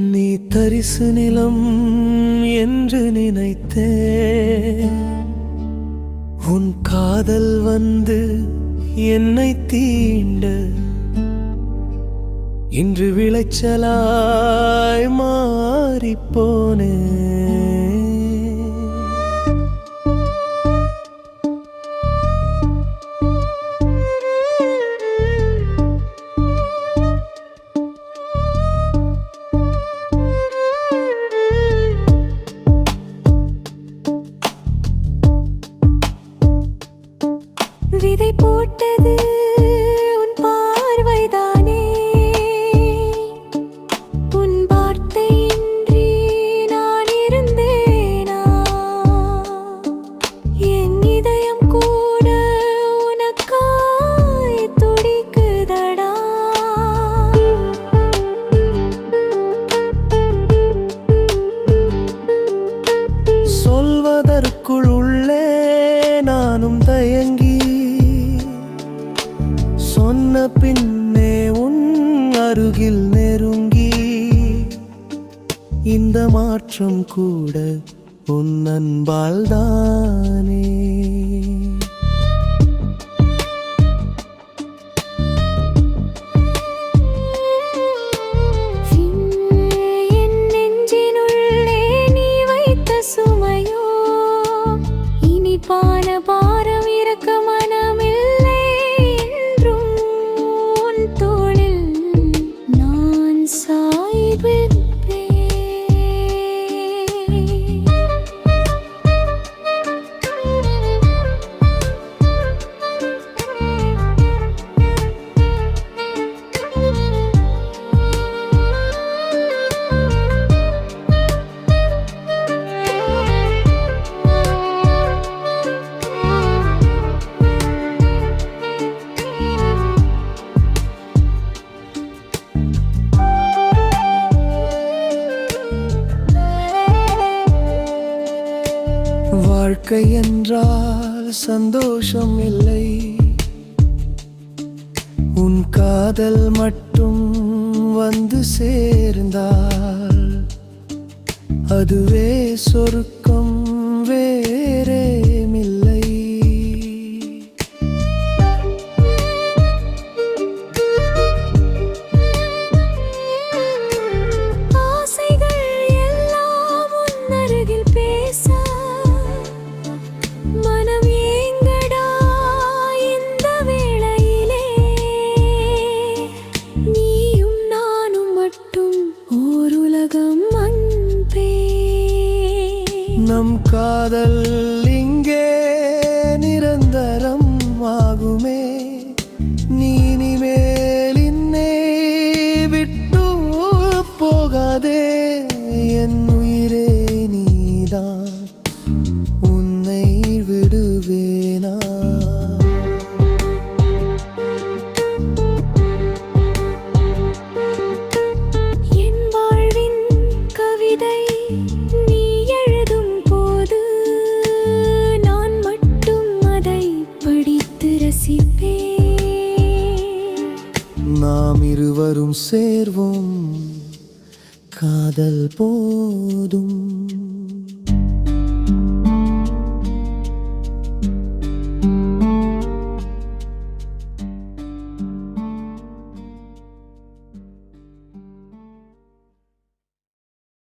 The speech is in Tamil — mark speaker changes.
Speaker 1: நீ தரிசு நிலம் என்று நினைத்தே உன் காதல் வந்து என்னை தீண்ட. இன்று விளைச்சலாய் மாறிப்போனே
Speaker 2: விதை போட்டது உன் பார்வைதானே. உன் வார்த்தையின்றி நான் இருந்தேனா? என் இதயம் கூட உனக்காய் துடிக்குதடா?
Speaker 1: சொல்வதற்குள் அருகில் நெருங்கி இந்த மாற்றம் கூட உன் அன்பால் தானே. வாழ்க்கை என்றால் சந்தோஷம் இல்லை உன் காதல் மட்டும் வந்து சேர்ந்தால் அதுவே சொருக்கம் வே காதல். சேர்வோம் காதல் போதும்.